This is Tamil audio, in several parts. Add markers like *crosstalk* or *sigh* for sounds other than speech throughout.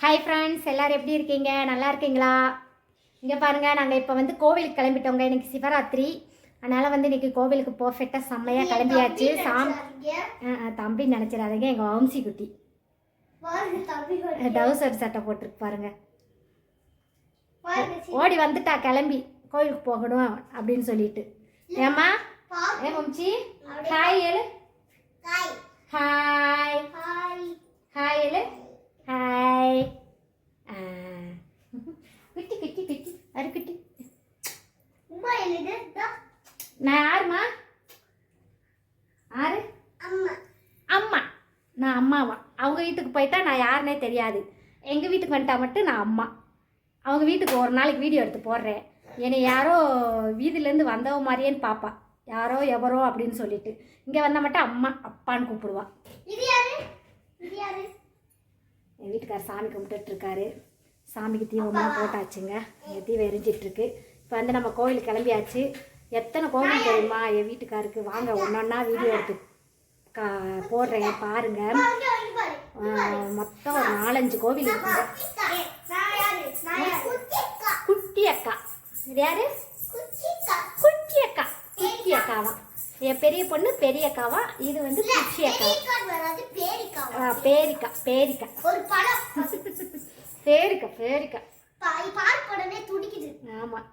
ஹாய் ஃப்ரெண்ட்ஸ் எல்லாரும் எப்படி இருக்கீங்க? நல்லா இருக்கீங்களா? இங்கே பாருங்கள் நாங்கள் இப்போ வந்து கோவிலுக்கு கிளம்பிட்டோங்க. இன்னைக்கு சிவராத்திரி. அதனால் வந்து இன்னைக்கு கோவிலுக்கு பர்ஃபெக்டாக செம்மையாக கிளம்பியாச்சு. சாம் தம்பி நினச்சிடாதீங்க. எங்கள் வம்சி குட்டி. டவுசர் சட்டை போட்டிருக்கு பாருங்க. ஓடி வந்துட்டா கிளம்பி. கோவிலுக்கு போகணும் அப்படின்னு சொல்லிட்டு. ஏம்மா? ஏ வம்சி? ஹாய் ஏழு. ஹாய் ஹாய் ஏழு. ஹாய். *laughs* குட்டி குட்டி குட்டி. அரு குட்டி. நான் யாருமா? யாரு அம்மா. நான் அம்மாவா. அவங்க வீட்டுக்கு போயிட்டா நான் யாருனே தெரியாது. எங்கள் வீட்டுக்கு வந்துட்டா மட்டும் நான் அம்மா. அவங்க வீட்டுக்கு ஒரு நாளைக்கு வீடியோ எடுத்து போடுறேன். என்னை யாரோ வீதியிலேருந்து வந்தவ மாதிரியேன்னு பாப்பா. யாரோ எவரோ அப்படின்னு சொல்லிட்டு. இங்கே வந்தால் மட்டும் அம்மா அப்பான்னு கூப்பிடுவா. என் வீட்டுக்கார் சாமி கும்பிட்டுட்டு இருக்காரு சாமிக்கு தீபம்லாம் போட்டாச்சுங்க. தீபம் எரிஞ்சிட்ருக்கு இப்போ வந்து நம்ம கோவிலுக்கு கிளம்பியாச்சு. எத்தனை கோவில் தெரியுமா? என் வீட்டுக்காருக்கு வாங்க ஒன்றொன்னா வீடியோ எடுத்து கா போடுறேன் பாருங்க. ஆஹ், மொத்தம் ஒரு நாலஞ்சு கோவில் இருக்குங்க. குட்டி அக்கா இது யாரு? குட்டி அக்கா குட்டி அக்காவா என் பெரிய பொண்ணு பெரிய அக்காவா இது வந்து குச்சி அக்கா. ஆ, பேரிக்கா பேரிக்கா. ஒரு பழம். பேரிக்கா பேரிக்கா. உடனே துடிக்குது. ஆமாம்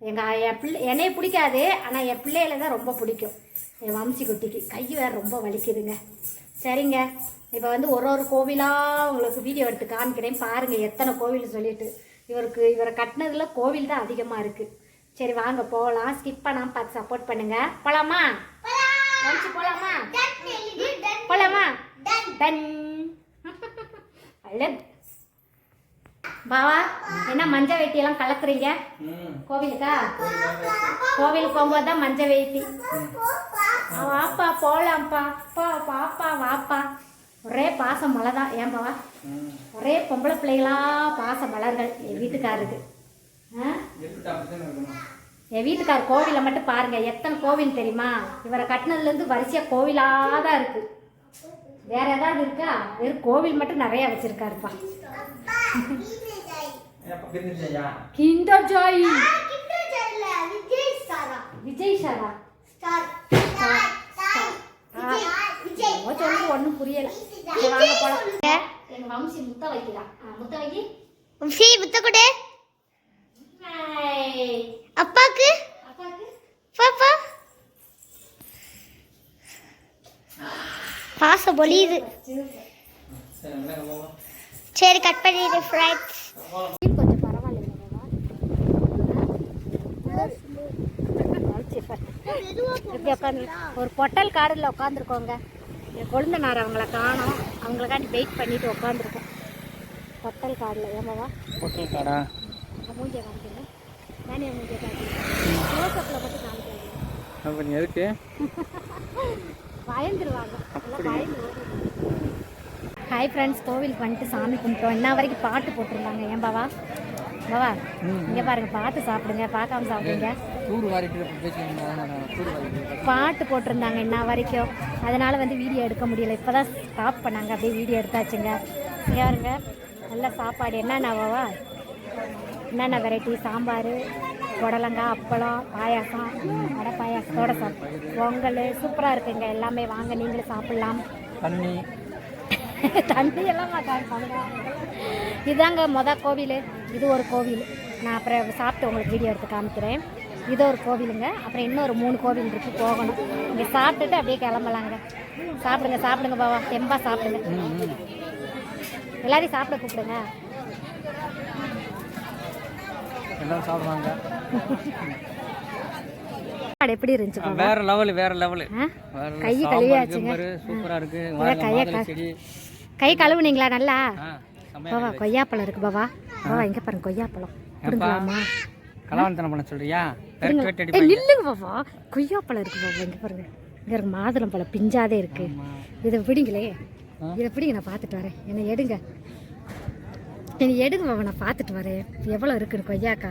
எங்கள் என் பிள்ளை என்னைய பிடிக்காது ஆனால் என் பிள்ளையில தான் ரொம்ப பிடிக்கும். என் வம்சி குட்டிக்கு. கை வேறு ரொம்ப வலிக்குதுங்க. சரிங்க. இப்போ வந்து ஒரு ஒரு கோவிலாக உங்களுக்கு வீடியோ எடுத்து காமிக்கிறேன். பாருங்கள் எத்தனை கோவில் சொல்லிட்டு. இவருக்கு இவரை கட்டினதுல கோவில் தான் அதிகமாக இருக்குது சரி வாங்க போகலாம் ஸ்கிப் பண்ணாமல் பார்த்து சப்போர்ட் பண்ணுங்க. போகலாமா போகலாமா போகலாமா டன் அழகு. பாவா என்ன மஞ்சள் வேட்டியெல்லாம் கலக்குறீங்க? கோவிலுக்கா? கோவிலுக்கு போகும்போது தான் மஞ்சள் வேட்டி. வாப்பா போகலாம்ப்பா பா பாப்பா வாப்பா. ஒரே பாசம் மழை தான் ஏன் பாவா? ஒரே பொம்பளை பிள்ளைகளா பாச மலர்கள். என் வீட்டுக்காருக்கு என் வீட்டுக்கார் கோவிலை மட்டும் பாருங்க. எத்தனை கோவில் தெரியுமா? இவரை கட்டினதுலேருந்து வரிசையாக கோவிலாக தான் இருக்கு. வேற ஏதாவது இருக்கா? வெறும் கோவில் மட்டும் நிறைய வச்சிருக்காருப்பா. கிண்டர் ஜாய் விஜய் சாரா? சொல்லுங்க ஒன்றும் புரியல. சரி, வாங்க போலாம். எங்க வம்சி முத்த வைக்கிறான் ஆ, முத்த வைக்கி புத்த கொடு. அப்பாக்கு? அப்பாக்கு பாப்பா? பாசம் பொழியுது. சரி கட் பண்ணிடு ஃப்ரைட்ஸ் கொஞ்சம் இப்படி உட்காந்து ஒரு பொட்டல் காடில் உட்காந்துருக்கோங்க என் கொழுந்தனார் அவங்கள காணோம். அவங்களுக்காண்டி வெயிட் பண்ணிட்டு உட்காந்துருக்கோம் பொட்டல் காடில் ஏமாவா ஹோட்டல் காடா? மூஞ்சியை காமிக்கல நானே அப்போ நீ எதுக்கு? பயந்துருவாங்க. ஹாய் ஃப்ரெண்ட்ஸ் கோவிலுக்கு வந்துட்டு சாமி கும்பிட்டோம். என்ன வரைக்கும் பாட்டு போட்டிருந்தாங்க. ஏன் பாவா? பாவா இங்கே பாருங்க பாட்டு சாப்பிடுங்க. பார்க்காம சாப்பிடுங்க. பாட்டு போட்டிருந்தாங்க என்ன வரைக்கும். அதனால் வந்து வீடியோ எடுக்க முடியல. இப்போ தான் ஸ்டாப் பண்ணாங்க. அப்படியே வீடியோ எடுத்தாச்சுங்க. இங்கே பாருங்க நல்ல சாப்பாடு. என்னென்னவா என்னென்ன வெரைட்டி? சாம்பார் புடலங்காய் அப்பளம் பாயாசம் வடை பாயாசத்தோட சாப் பொங்கல் சூப்பராக இருக்குங்க. எல்லாமே வாங்க நீங்களும் சாப்பிட்லாம். தண்ணி. *laughs* தண்ணி எல்லாம் மாட்டாங்க. இதாங்க மொதல் கோவில். இது ஒரு கோவில். நான் அப்புறம் சாப்பிட்டு உங்களுக்கு வீடியோ எடுத்து காமிக்கிறேன். இது ஒரு கோவிலுங்க. அப்புறம் இன்னொரு மூணு கோவில் இருக்கு. போகணும். இங்கே சாப்பிட்டுட்டு அப்படியே கிளம்பலாங்க. சாப்பிடுங்க சாப்பிடுங்க பாவா. தெம்பா சாப்பிடுங்க. எல்லாரையும் சாப்பிட கூப்பிடுங்க. எல்லாம் சாப்பிடுவாங்க. சாப்பாடு எப்படி இருந்துச்சு பாவா வேற லெவல் வேற லெவல்? கை கழுவியாச்சுங்க. சூப்பரா இருக்கு. கையை க- கழுவுனீங்களா நல்லா? பாவா கொய்யாப்பழம் இருக்கு பாவா பாவா இங்கே பாருங்க கொய்யாப்பழம். கொடுங்களாமா கலாவந்தனம் பண்ண சொல்றியா? நில்லுங்க பாப்பா கொய்யாப்பழம் இருக்கு பாப்பா இங்க பாருங்க. இங்க இருக்கு மாதுளம் பழம் பிஞ்சாதே இருக்கு. இதை பிடிங்களே? இதை பிடிங்க நான் பார்த்துட்டு வரேன். என்னை எடுங்க. என்னை எடுங்க பாபா நான் பார்த்துட்டு வரேன். எவ்வளோ இருக்குன்னு கொய்யாக்கா.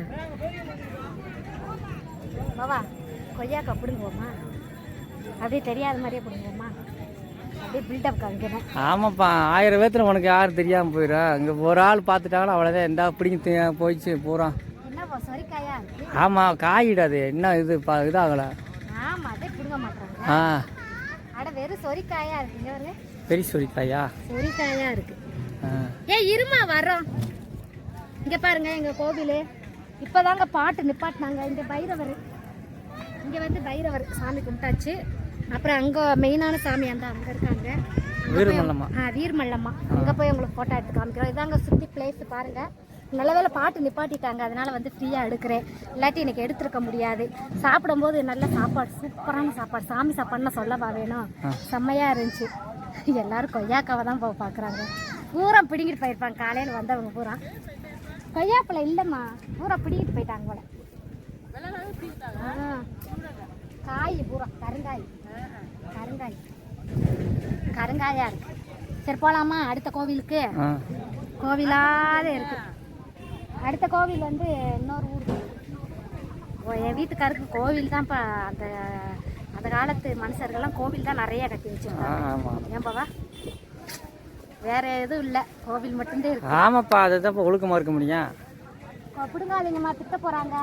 பாபா கொய்யாக்கா பிடுங்குவோமா அப்படியே தெரியாத மாதிரியே பிடுங்குவோமா அப்படியே பில்டப் காமிக்கிறேன் ஆமாப்பா ஆயிரம் பேத்துல உனக்கு யாரும் தெரியாமல் போயிடா இங்கே ஒரு ஆள் பார்த்துட்டாங்களோ அவ்வளோதான் எந்தா பிடிங்க போயிடுச்சு பூரா என்னப்பா சொரிக்காயா ஆமாம் காயிடாது. என்ன இது பா இதாகலை. ஆமா அதே பிடுங்க மாட்டாங்க. ஆ. அட வெறும் சொரிக்காயா பெரிய சொல்லிக்காயா சொரிக்காயா இருக்கு. ஏ இருமா வர்றோம். இங்க பாருங்க எங்க கோவில். இப்பதாங்க பாட்டு நிப்பாட்டினாங்க. இங்க பைரவர். இங்க வந்து பைரவர் சாமி கும்பிட்டாச்சு. அப்புறம் அங்க மெயினான சாமி அந்த அங்க இருக்காங்க. வீரமல்லம்மா. ஆ வீரமல்லம்மா. அங்க போய் உங்களுக்கு போட்டோ எடுத்து காமிக்கிறோம். இதாங்க சுத்தி பிளேஸ் பாருங்க. நல்ல வேளை பாட்டு நிப்பாட்டிட்டாங்க. அதனால வந்து ஃப்ரீயா எடுக்கிறேன். இல்லாட்டி எனக்கு எடுத்திருக்க முடியாது. சாப்பிடும்போது நல்ல சாப்பாடு சூப்பரான சாப்பாடு. சாமி சாப்பாடுன்னு சொல்லவா வேணும். செம்மையா இருந்துச்சு. எல்லாரும் கொய்யாக்காவை தான் போய் பார்க்குறாங்க பூரா பிடிங்கிட்டு போயிருப்பாங்க. காலையில் வந்தவங்க பூரா. கொய்யாப்பழம் இல்லைம்மா. பூரா பிடிங்கிட்டு போயிட்டாங்க போல. காய் பூரா. கருங்காய். கருங்காய். கருங்காயா இருக்கு. சரி போலாமா? அடுத்த கோவிலுக்கு. ஆ. கோவிலாத இருக்கு. அடுத்த கோவில் வந்து இன்னொரு ஊர். என் வீட்டுக்காருக்கு கோவில் தான்ப்பா அந்த அந்த காலத்து மனுஷர்கள்லாம் கோவில் தான் நிறைய கட்டி வச்சிருக்காங்க. ஆமாம் ஏன் பாவா வேற எதுவும் இல்லை. கோவில் மட்டும்தான் இருக்கு. ஆமாப்பா அதை தான் இப்போ ஒழுக்கமாக இருக்க முடியும். இப்போ பிடுங்காதீங்கம்மா திட்ட போறாங்க.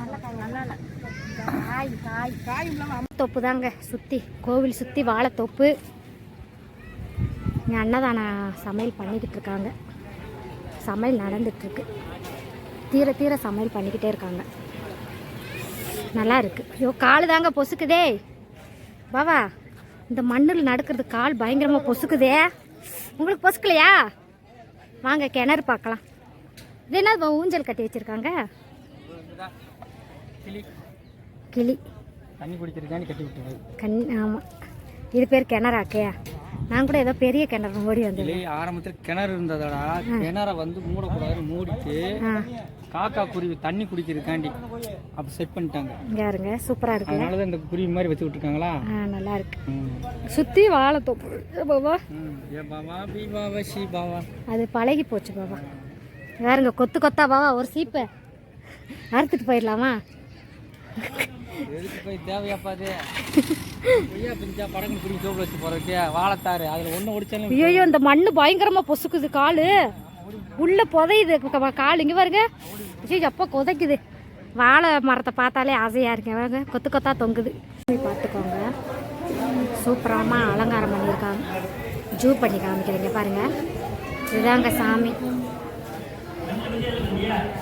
நல்ல காய் காய் காய். தொப்பு தாங்க சுற்றி கோவில் சுற்றி வாழைத்தோப்பு இங்கே அன்னதான சமையல் பண்ணிக்கிட்டு இருக்காங்க. சமையல் நடந்துட்டுருக்கு. தீர தீர சமையல் பண்ணிக்கிட்டே இருக்காங்க. நல்லா இருக்கு. ஐயோ கால் தாங்க பொசுக்குதே பாவா இந்த மண்ணில் நடக்கிறது கால் பயங்கரமாக பொசுக்குதே. உங்களுக்கு பொசுக்கலையா? வாங்க கிணறு பார்க்கலாம். இது என்ன ஊஞ்சல் கட்டி வச்சிருக்காங்க? கிளி. கிளி. தண்ணி குடிக்கிறதுக்காண்டி கட்டி விட்டுருது கண் ஆமாம் இது பேர் கிணறாக்கையா நான் கூட ஏதோ பெரிய கிணறு ஓடி வந்தேன். ஆரம்பத்தில் கிணறு இருந்ததோட. கிணற வந்து மூடக்கூடாதுன்னு மூடிட்டு காக்கா குருவி தண்ணி குடிக்கிறதுக்காண்டி அப்போ செட் பண்ணிட்டாங்க. இங்கே இருங்க சூப்பராக இருக்கு. அதனால தான் இந்த குருவி மாதிரி வச்சு விட்டுருக்காங்களா? நல்லா இருக்கு. ம். சுற்றி வாழைத்தோப்பு ஏ பாபா. பி பாபா ஷி பாபா. அது பழகி போச்சு பாபா. வேறுங்க கொத்து கொத்தா பாபா ஒரு சீப்பை. அறுத்துட்டு போயிடலாமா? ஐயோ இந்த மண்ணு பயங்கரமா பொசுக்குது காலு. உள்ளே புதையுது. கால் இங்கே பாருங்க. ஐயோ எப்போ கொதைக்குது? வாழை மரத்தை பார்த்தாலே ஆசையாக இருக்கேன் பாருங்க கொத்து கொத்தா தொங்குது. பார்த்துக்கோங்க. சூப்பராமா அலங்காரம் பண்ணியிருக்காங்க. ஜூ பண்ணி காமிக்கிறீங்க பாருங்கள் இதுதாங்க சாமி.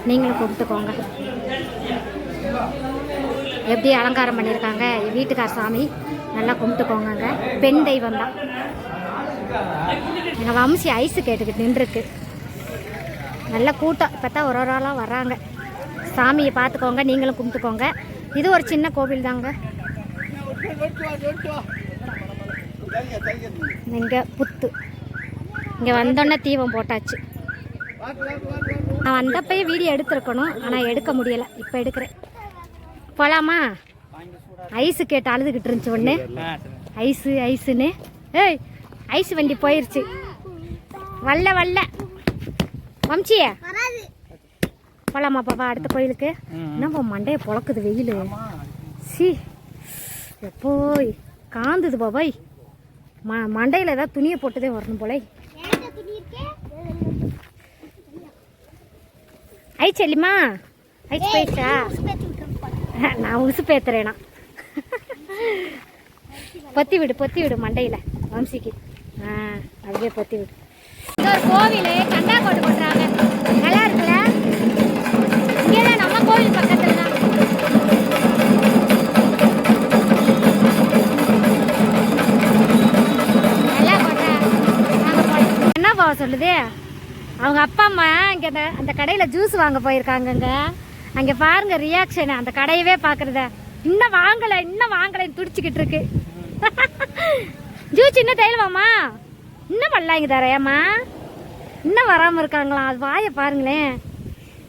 நீங்களும் கும்பிட்டுக்கோங்க. எப்படி அலங்காரம் பண்ணியிருக்காங்க? என் வீட்டுக்கார சாமி நல்லா கும்பிட்டுக்கோங்க பெண் தெய்வம் தான் எங்கள் வம்சி ஐஸு கேட்டுக்கிட்டு நின்றுருக்கு. நல்ல கூட்டம். இப்போ தான் ஒரு ஒரு ஆளாக வராங்க சாமியை பார்த்துக்கோங்க நீங்களும் கும்பிட்டுக்கோங்க. இது ஒரு சின்ன கோவில் தாங்க. இங்கே புத்து. இங்கே வந்தோன்னே தீபம் போட்டாச்சு. நான் வந்தப்பயே வீடியோ எடுத்திருக்கணும் ஆனால் எடுக்க முடியலை. இப்போ எடுக்கிறேன். போகலாமா ஐஸு கேட்டு அழுதுகிட்டு இருந்துச்சு ஒன்று ஐஸு ஐஸுன்னு. ஏய் ஐஸ் வண்டி போயிடுச்சு வல்ல வல்ல. வம்சிய போலாமா பாப்பா அடுத்த கோயிலுக்கு? என்னப்பா மண்டைய பொழக்குது வெயில். சி. எப்போய் காந்துது பாபாய். ம மண்டையில் ஏதாவது துணியை போட்டுதே வரணும் போலே. ஐ செல்லிமா ஐஸ் போயிடுச்சா? நான் உசு பேத்துறேனா? பொத்தி விடு பொத்தி விடு மண்டையில் வம்சிக்கு ஆ அதுவே பொத்தி விடு. ஒரு கோவில் கண்டா கோட்டு போடுறாங்க நல்லா இருக்குல்ல? இங்கே தான் நம்ம கோவில் பக்கத்தில் தான். நல்லா போட்டேன் என்ன போக சொல்லுது? அவங்க அப்பா அம்மா இங்கே அந்த அந்த கடையில் ஜூஸ் வாங்க போயிருக்காங்கங்க. அங்கே பாருங்க ரியாக்ஷன் அந்த கடையவே பார்க்குறத இன்னும் வாங்கலை இன்னும் வாங்கலைன்னு துடிச்சிக்கிட்டு இருக்கு. *laughs* ஜூஸ் இன்னும் தெரியலாமா இன்னும் வரலாங்க தரையாம்மா இன்னும் வராமல் இருக்காங்களாம் அது வாயை பாருங்களேன்.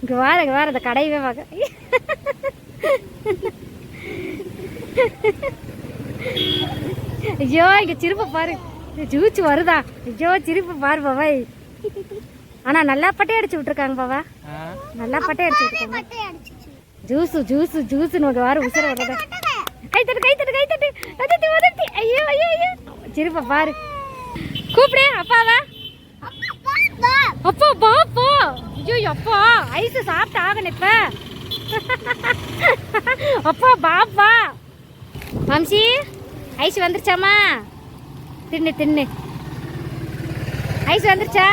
இங்கே வார இங்கே வார அந்த கடையவே பார்க்க ஐயோ இங்கே சிரிப்பை பாரு. ஜூச்சு வருதா? ஐயோ சிரிப்பு பாரு பாபாய் ஆனால் நல்லா பட்டை அடிச்சு விட்டுருக்காங்க பாபா நல்லா பட்டை அடிச்சு விட்டுருக்காங்க. ஜூஸு ஜூஸு ஜூஸுன்னு ஒரு வாரம் உசுர வருது. கை தட்டு கை தட்டு கை தட்டு உதட்டி உதட்டி. ஐயோ ஐயோ ஐயோ. சிரிப்பா பாரு. கூப்பிடு அப்பாவா. அப்பா பாப்பா ஐயோ அப்பா ஐஸ் சாப்பிட்டு ஆகணும் இப்ப அப்பா பாப்பா வம்சி ஐஸ் வந்துருச்சாமா தின்னு தின்னு ஐஸ் வந்துருச்சா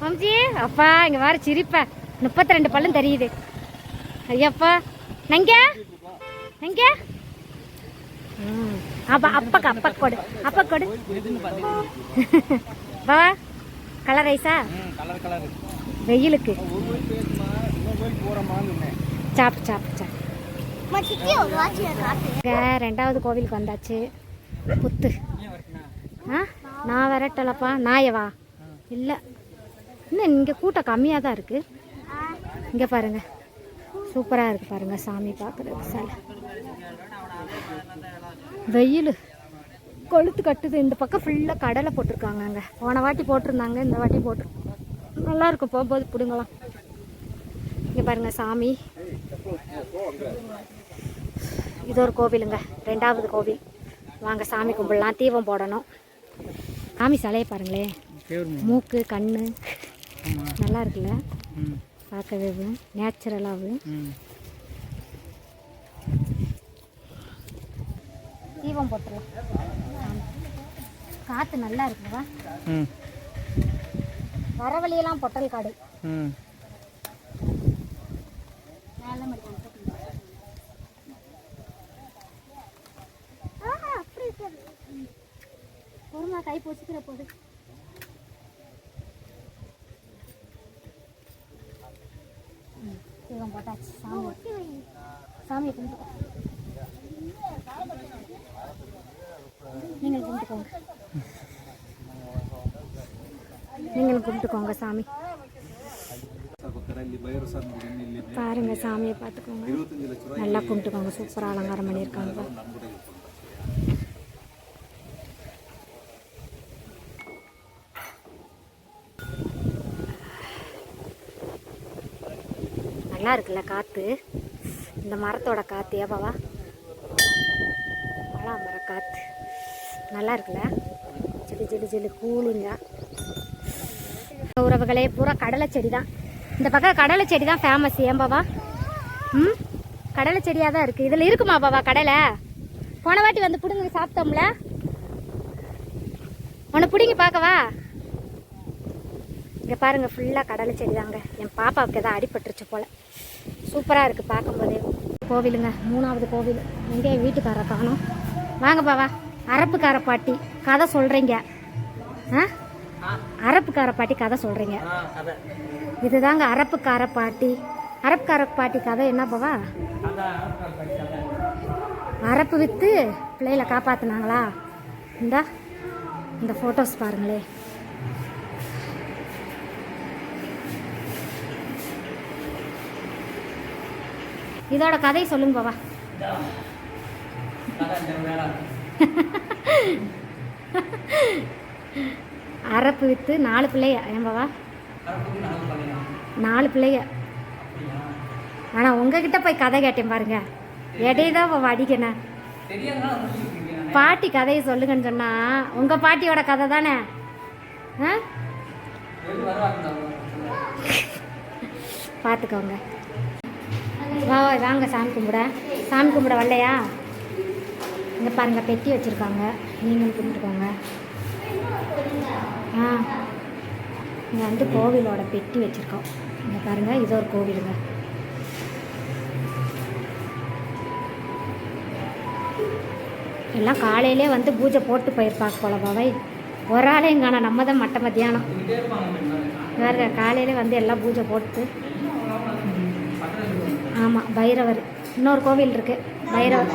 வம்சி அப்பா இங்க வர சிரிப்ப முப்பத்தி ரெண்டு பல்லும் தெரியுது ஐயப்பா நங்க நங்க அப்பா அப்பாக்கு அப்பா கொடு அப்பா கொடு வா கலர் ஐஸா கலர் கலர். வெயிலுக்கு. வாட்சி காட்டு இங்க ரெண்டாவது கோவிலுக்கு வந்தாச்சு. புத்து. ஆ? நான் விரட்டலப்பா. நாயவா இல்லை. இன்னும் இங்கே கூட்டம் கம்மியாக தான் இருக்குது இங்கே பாருங்க. சூப்பராக இருக்குது பாருங்க சாமி பார்க்குறது சில வெயில். கொளுத்து கட்டுது. இந்த பக்கம் ஃபுல்லாக கடலை போட்டிருக்காங்க அங்கே போன வாட்டி போட்டிருந்தாங்க இந்த வாட்டி போட்டு நல்லா இருக்கும். போகும்போது பிடுங்கலாம். இங்கே பாருங்க சாமி. இது ஒரு கோவிலுங்க. ரெண்டாவது கோவில். வாங்க சாமி கும்பிடலாம். தீபம் போடணும். சாமி சிலையை பாருங்களேன் மூக்கு ஆமாம் நல்லா இருக்குல்ல? பார்க்கவே நேச்சுரலாகவும் தீபம் போட்டுடலாம். காற்று நல்லா இருக்குவா வர வழியெல்லாம் பொட்டல் காடு. பொறுமா கை பொசிக்கிற போது ம், தீபம் போட்டாச்சு சாமி சாமியை கும்பிட்டு நீங்கள் கும்பிட்டுக்கோங்க நீங்களும் கும்பிட்டுக்கோங்க சாமி. பாருங்க சாமியை பார்த்துக்கோங்க. நல்லா கும்பிட்டுக்கோங்க. சூப்பராக அலங்காரம் பண்ணியிருக்காங்க. நல்லா இருக்குல்ல காற்று இந்த மரத்தோட காற்று ஏபாவா பலா மர காற்று நல்லா இருக்குல்ல? ஜிலு ஜிலு ஜிலு கூலிங்காக உறவுகளே பூரா கடலை செடி தான் இந்த பக்கம் கடலை செடி தான் ஃபேமஸ் ஏம்பாவா ம்? கடலை செடியாக தான் இருக்குது இதில் இருக்குமா பாவா கடலை? போன வாட்டி வந்து பிடுங்க சாப்பிட்டோம்ல? உன்னை பிடிங்கி பார்க்கவா? இங்கே பாருங்க ஃபுல்லாக கடலை செடி தாங்க என் பாப்பாவுக்கு எதாவது அடிபட்டுருச்சு போல். சூப்பராக இருக்குது பார்க்கும்போதே. கோவிலுங்க மூணாவது கோவில். எங்கே என் வீட்டுக்கார காணும். வாங்க பாவா அரப்புக்கார பாட்டி கதை சொல்கிறீங்க ஆ? அரப்புக்கார பாட்டி கதை சொல்கிறீங்க இதுதாங்க அரப்புக்கார பாட்டி. அரப்புக்கார பாட்டி கதை என்ன பாவா? அரப்பு விற்று பிள்ளைகளை காப்பாத்துனாங்களா? இந்தா இந்த ஃபோட்டோஸ் பாருங்களே. இதோட கதை சொல்லுங்க பாவா. *laughs* அரப்பு விற்று நாலு பிள்ளைய. ஏன் நாலு பிள்ளைய. ஆனால் உங்ககிட்ட போய் கதை கேட்டேன் பாருங்க. எடையை தான் அடிக்கணும் பாட்டி கதையை சொல்லுங்கன்னு சொன்னா உங்க பாட்டியோட கதை தானே? ஆ? பார்த்துக்கோங்க வா வா, வாங்க சாமி கும்பிட. சாமி கும்பிட வரலையா? இங்கே பாருங்க பெட்டி வச்சுருக்காங்க. நீங்களும் கும்பிட்டுக்கோங்க. ஆ. இங்கே வந்து கோவிலோட பெட்டி வச்சுருக்கோம். இங்கே பாருங்கள் இது ஒரு கோவிலுங்க. எல்லாம் காலையிலே வந்து பூஜை போட்டு போயிருப்பாங்க போல பாவை. ஒரு ஆளே காணோம் நம்ம தான் மட்ட மத்தியானம். வேறு காலையிலே வந்து எல்லாம் பூஜை போட்டு. ஆமாம் பைரவர். இன்னொரு கோவில் இருக்குது பைரவர்.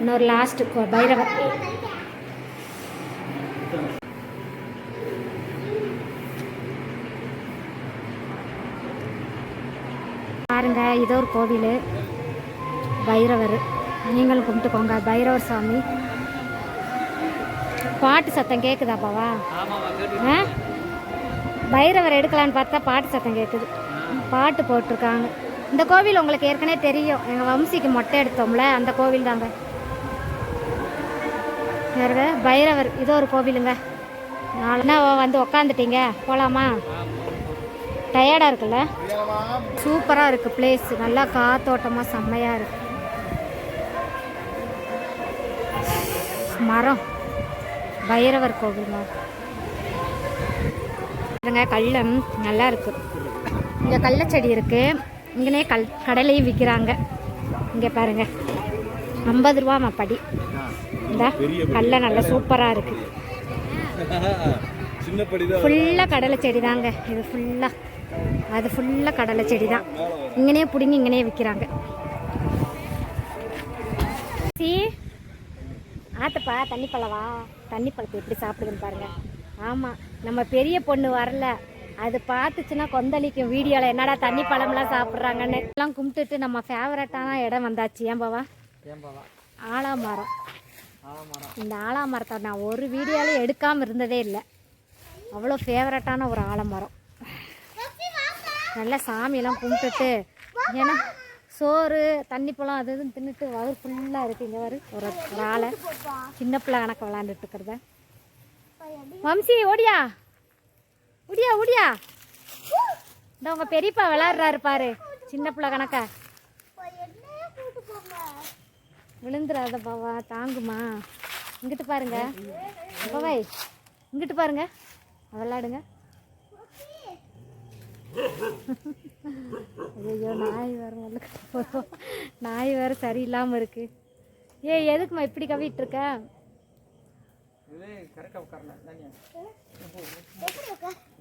இன்னொரு லாஸ்ட்டு பைரவர். பாருங்க இதோ ஒரு கோவில். பைரவர். நீங்களும் கும்பிட்டுக்கோங்க பைரவர் சாமி பாட்டு சத்தம் கேட்குதா பாவா ஆ? பைரவர் எடுக்கலான்னு பார்த்தா பாட்டு சத்தம் கேட்குது பாட்டு போட்டிருக்காங்க. இந்த கோவில் உங்களுக்கு ஏற்கனவே தெரியும். எங்கள் வம்சிக்கு மொட்டை எடுத்தோம்ல அந்த கோவில் தாங்க. வேறு பைரவர். இதோ ஒரு கோவிலுங்க. நாலுனா வந்து உக்காந்துட்டீங்க? போகலாமா டயர்டாக இருக்குல்ல? சூப்பராக இருக்குது பிளேஸ் நல்லா காத்தோட்டமாக செம்மையாக இருக்கு. மரம். பைரவர் கோவிலுங்க பாருங்க கள்ளம். நல்லா இருக்கு. இங்கே கள்ளச்செடி இருக்கு. இங்கனே கல் கடலையும் விற்கிறாங்க இங்கே பாருங்க. ஐம்பது ரூபாமா படி. இந்த கல்லை நல்லா சூப்பராக இருக்கு. சின்ன படிதான் ஃபுல்லாக கடலை செடி தாங்க இது ஃபுல்லாக அது ஃபுல்லாக கடலை செடி தான் இங்கனே பிடிங்கி இங்கனே விற்கிறாங்க சி ஆத்தப்பா தண்ணி பழவா? தண்ணி பழத்தை எப்படி சாப்பிடுதுன்னு பாருங்க. ஆமாம் நம்ம பெரிய பொண்ணு வரல. அது பார்த்துச்சுன்னா கொந்தளிக்கும் வீடியோவில் என்னடா தண்ணி பழம்லாம் சாப்பிட்றாங்கன்னு. எல்லாம் கும்பிட்டுட்டு நம்ம ஃபேவரட்டான இடம் வந்தாச்சு. ஏன் பாவா? ஆலாமரம். ஆலமரம். இந்த ஆலாமரத்தை நான் ஒரு வீடியோவில் எடுக்காமல் இருந்ததே இல்லை. அவ்வளோ ஃபேவரட்டான ஒரு ஆலமரம். நல்லா சாமியெல்லாம் கும்பிட்டுட்டு ஏன்னா சோறு தண்ணி பழம் அது இதுன்னு தின்னுட்டு வயிறு ஃபுல்லாக இருக்குது இங்கே வரு ஒரு ஒரு ஆளை சின்ன பிள்ளை கணக்கு விளாண்டுட்டு இருக்கிறத. வம்சி ஓடியா? ஓடியா ஓடியா? இந்த உங்கள் பெரியப்பா விளாட்றாரு பாரு சின்ன பிள்ளை கணக்கா. விழுந்துடாத பாவா தாங்குமா? இங்கிட்டு பாருங்க. பாவாய் இங்கிட்டு பாருங்க. விளாடுங்க ஐயோ நாய் வேற முதல்ல நாய் வேற சரியில்லாமல் இருக்கு. ஏ எதுக்குமா இப்படி கவிட்டு இருக்க?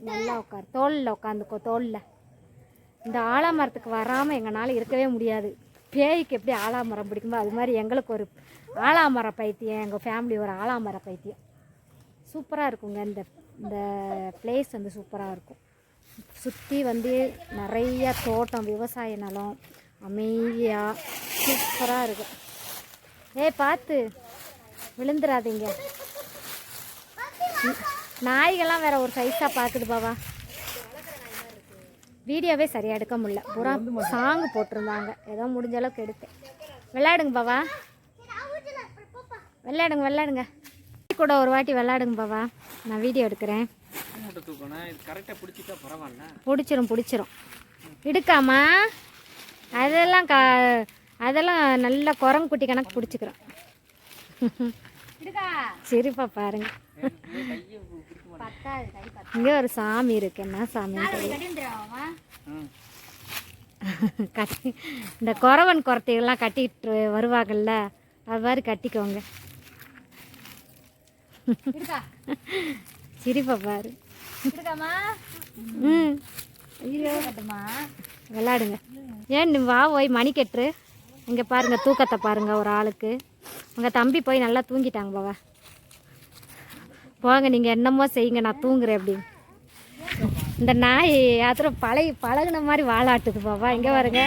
நல்லா உட்கார். தோலில் உட்காந்துக்கோ தோலில் இந்த ஆலாமரத்துக்கு வராமல் எங்களால் இருக்கவே முடியாது. பேய்க்கு எப்படி ஆலாமரம் பிடிக்குமோ அது மாதிரி எங்களுக்கு ஒரு ஆலாமர பைத்தியம் எங்கள் ஃபேமிலி ஒரு ஆலாமர பைத்தியம். சூப்பராக இருக்குங்க இந்த இந்த பிளேஸ் வந்து சூப்பராக இருக்கும். சுற்றி வந்து நிறைய தோட்டம் விவசாய நிலம் அமைதியாக சூப்பராக இருக்கும் ஏய் பார்த்து விழுந்துடாதீங்க நாய்கள்லாம் வேற ஒரு சைஸாக பார்க்குது பாவா. வீடியோவே சரியாக எடுக்க முடியல. பூரா சாங் போட்டிருந்தாங்க. ஏதோ முடிஞ்ச அளவுக்கு எடுத்தேன். விளையாடுங்க பாவா. விளையாடுங்க விளையாடுங்க. கூட ஒரு வாட்டி விளையாடுங்க பாவா. நான் வீடியோ எடுக்கிறேன். மூட்டை தூக்கணும் இது கரெக்டாக பிடிச்சிட்டா பரவாயில்ல. பிடிச்சிரும் பிடிச்சிரும். இடுக்காமா? அதெல்லாம் கா அதெல்லாம் நல்லா குரங்கு குட்டி கணக்கு பிடிச்சிக்கிறோம். சரிப்பா பாருங்க. இங்கே ஒரு சாமி இருக்கு. என்ன சாமின்னு தெரியல ம் கட்டி இந்த குறவன் குறத்தைகள்லாம் கட்டிட்டு வருவாங்கல்ல அது மாதிரி கட்டிக்கோங்க. *laughs* சிரிப்பா பாரு. ம். விளாடுங்க ஏன் நீ வா போய் மணி கட்டுரு. இங்கே பாருங்க தூக்கத்தை பாருங்க ஒரு ஆளுக்கு. உங்கள் தம்பி போய் நல்லா தூங்கிட்டாங்க பாவா போங்க நீங்கள் என்னமோ செய்யுங்க நான் தூங்குறேன் அப்படின்னு. இந்த நாய் யாத்திரம் பழகி பழகுன மாதிரி வாழாட்டுது பாப்பா. இங்கே பாருங்க.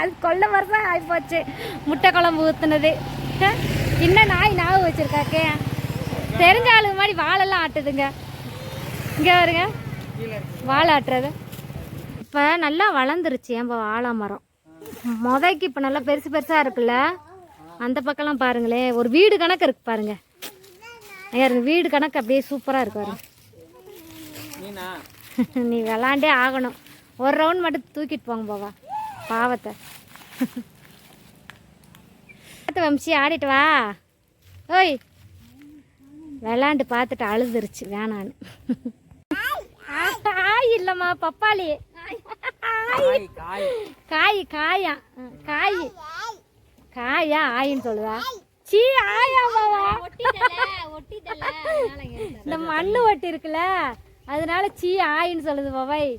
அது கொல்ல வருஷம் ஆகிப்போச்சு முட்டை குழம்பு ஊற்றுனது இன்னும் நாய் ஞாபகம் வச்சிருக்காக்கே? தெரிஞ்ச ஆளுங்க மாதிரி வாழெல்லாம் ஆட்டுதுங்க. இங்கே பாருங்க. வாழை ஆட்டுறது. இப்போ நல்லா வளர்ந்துருச்சு ஏன்பா வாழை மரம். முதக்கு இப்போ நல்லா பெருசு பெருசாக இருக்குல்ல? அந்த பக்கம்லாம் பாருங்களேன் ஒரு வீடு கணக்கு இருக்கு பாருங்க. ஐயா இருக்கு வீடு கணக்கு அப்படியே சூப்பராக இருக்கு பாருங்க. நீனா *laughs* நீ விளாண்டே ஆகணும். ஒரு ரவுண்ட் மட்டும் தூக்கிட்டு போங்க பாவா. பாவத்தை. *laughs* பார்த்து வம்சி ஆடிட்டு வா. ஓய் விளாண்டு பார்த்துட்டு அழுதுருச்சு வேணான்னு. ஆய் இல்லைம்மா பப்பாளி. காய் காய். காய் காயா. ம், காய். காயா ஆயின்னு சொல்லுவா. சீ ஆயா பாவா இந்த மண்ணு ஒட்டி இருக்குல்ல அதனால சீ ஆயின்னு சொல்லுது பாபாய்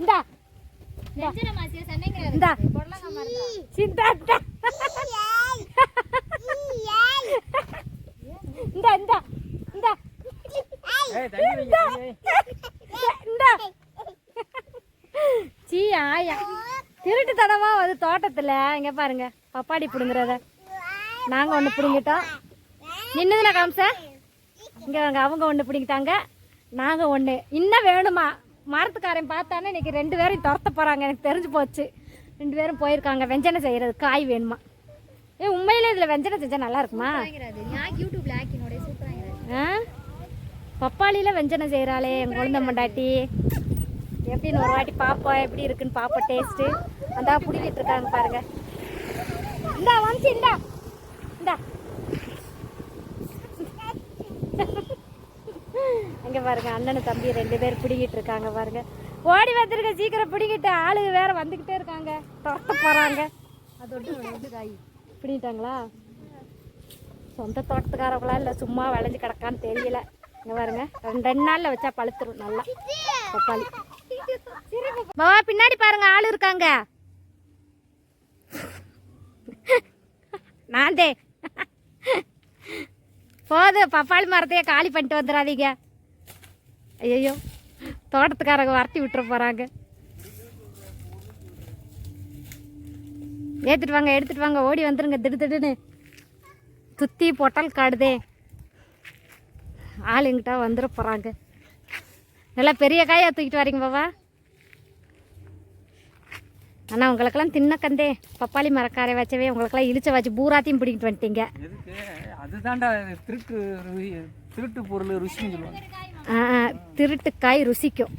இந்தா. இந்தா. சிந்தா இந்தா. இந்தா இந்தா. இந்தா. சீ ஆயா. திருட்டு தடமா அது தோட்டத்தில். இங்க பாருங்க பப்பாடி பிடுங்குறத. நாங்கள் ஒன்று பிடுங்கிட்டோம். நின்றுதுல காமிச்ச இங்கே வாங்க அவங்க ஒன்று பிடிங்கிட்டாங்க. நாங்கள் ஒன்று இன்னும் வேணுமா? மரத்துக்காரன் பார்த்தானே இன்னைக்கு ரெண்டு பேரையும் துரத்த போகிறாங்க எனக்கு தெரிஞ்சு போச்சு. ரெண்டு பேரும் போயிருக்காங்க. வெஞ்சனை செய்கிறது காய் வேணுமா? ஏ உண்மையில இதில் வெஞ்சனம் செஞ்சால் நல்லா இருக்குமா? ஆ? பப்பாளியில் வெஞ்சனை செய்கிறாளே என் குழந்தை மண்டாட்டி. எப்படின்னு ஒரு வாட்டி பார்ப்போம் எப்படி இருக்குன்னு பார்ப்போம் டேஸ்ட்டு அந்த பிடிக்கிட்டு இருக்காங்க பாருங்க. இந்தா வந்துச்சு இந்தா. இந்தா. அங்கே பாருங்க அண்ணன் தம்பி ரெண்டு பேர் பிடிக்கிட்டு இருக்காங்க பாருங்க. ஓடி வந்திருக்க சீக்கிரம் பிடிக்கிட்டு ஆளுங்க வேற வந்துக்கிட்டே இருக்காங்க. துரத்த போகிறாங்க அதோட காய். பிடிக்கிட்டாங்களா சொந்த தோட்டத்துக்காரவங்களா இல்லை சும்மா விளைஞ்சு கிடக்கான்னு தெரியல. இங்கே பாருங்க ரெண்டு ரெண்டு நாளில் வச்சா பழுத்துரும் நல்லா. பப்பாளி பாவா பின்னாடி பாருங்க ஆள் இருக்காங்க. நான் தே. போதும் பப்பாளி மரத்தையே காலி பண்ணிட்டு வந்துடாதீங்க. ஐயோ தோட்டத்துக்காரங்க வரட்டி விட்டுற போகிறாங்க ஏற்றுட்டு வாங்க எடுத்துட்டு வாங்க ஓடி வந்துருங்க திடு திடுன்னு. சுற்றி பொட்டல் காடுதே. ஆள் எங்கிட்ட வந்துட போகிறாங்க நல்லா பெரிய காயாக தூக்கிட்டு வரீங்க பாபா. அண்ணா உங்களுக்கெல்லாம் தின்ன கந்தே. பப்பாளி மரக்காரை வச்சவே உங்களுக்கெல்லாம் இழிச்ச வச்சு பூராத்தையும் பிடிக்கிட்டு வந்துட்டீங்க. அதுதான்டா திருட்டு திருட்டு பொருள் ருசின்னு சொல்லுவாங்க. திருட்டுக்காய் ருசிக்கும்.